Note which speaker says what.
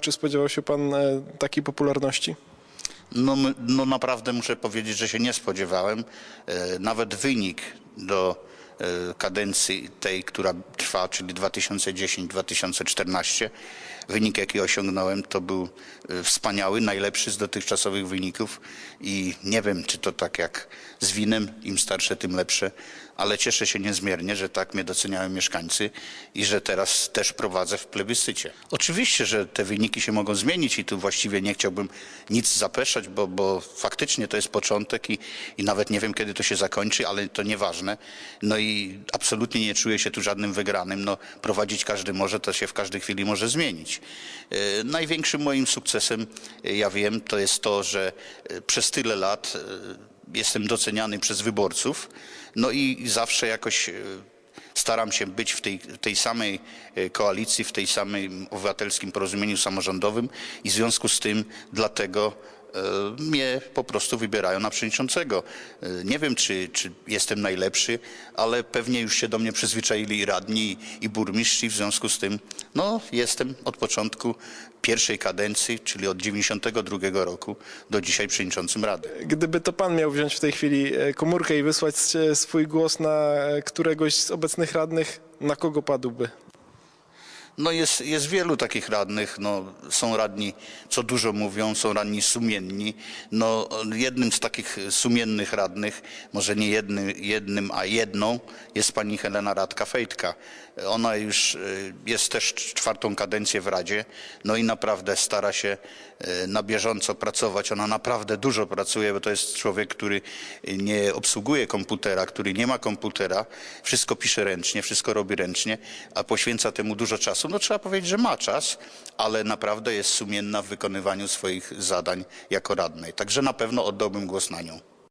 Speaker 1: Czy spodziewał się pan e, takiej popularności?
Speaker 2: No, no naprawdę muszę powiedzieć, że się nie spodziewałem. E, Nawet wynik do kadencji tej, która trwa, czyli 2010-2014, wynik jaki osiągnąłem to był e, wspaniały, najlepszy z dotychczasowych wyników i nie wiem, czy to tak jak z winem, im starsze, tym lepsze, ale cieszę się niezmiernie, że tak mnie doceniają mieszkańcy i że teraz też prowadzę w plebiscycie. Oczywiście, że te wyniki się mogą zmienić i tu właściwie nie chciałbym nic zapeszać, bo, bo faktycznie to jest początek i, i nawet nie wiem, kiedy to się zakończy, ale to nieważne. No i absolutnie nie czuję się tu żadnym wygranym. No, prowadzić każdy może, to się w każdej chwili może zmienić. E, Największym moim sukcesem, e, ja wiem, to jest to, że e, przez tyle lat jestem doceniany przez wyborców, no i zawsze jakoś staram się być w tej, tej samej koalicji, w tej samej obywatelskim porozumieniu samorządowym i w związku z tym dlatego mnie po prostu wybierają na przewodniczącego. E, Nie wiem, czy, czy jestem najlepszy, ale pewnie już się do mnie przyzwyczaili i radni, i burmistrz, i w związku z tym no, jestem od początku pierwszej kadencji, czyli od 92 roku do dzisiaj przewodniczącym Rady.
Speaker 1: Gdyby to pan miał wziąć w tej chwili e, komórkę i wysłać e, swój głos na e, któregoś z obecnych radnych, na kogo padłby?
Speaker 2: No jest, jest wielu takich radnych, no, są radni, co dużo mówią, są radni sumienni. No, jednym z takich sumiennych radnych, może nie jednym, jednym a jedną, jest pani Helena Radka-Fejtka. Ona już y, jest też czwartą kadencję w Radzie, no i naprawdę stara się y, na bieżąco pracować. Ona naprawdę dużo pracuje, bo to jest człowiek, który nie obsługuje komputera, który nie ma komputera, wszystko pisze ręcznie, wszystko robi ręcznie, a poświęca temu dużo czasu. No trzeba powiedzieć, że ma czas, ale naprawdę jest sumienna w wykonywaniu swoich zadań jako radnej. Także na pewno oddałbym głos na nią.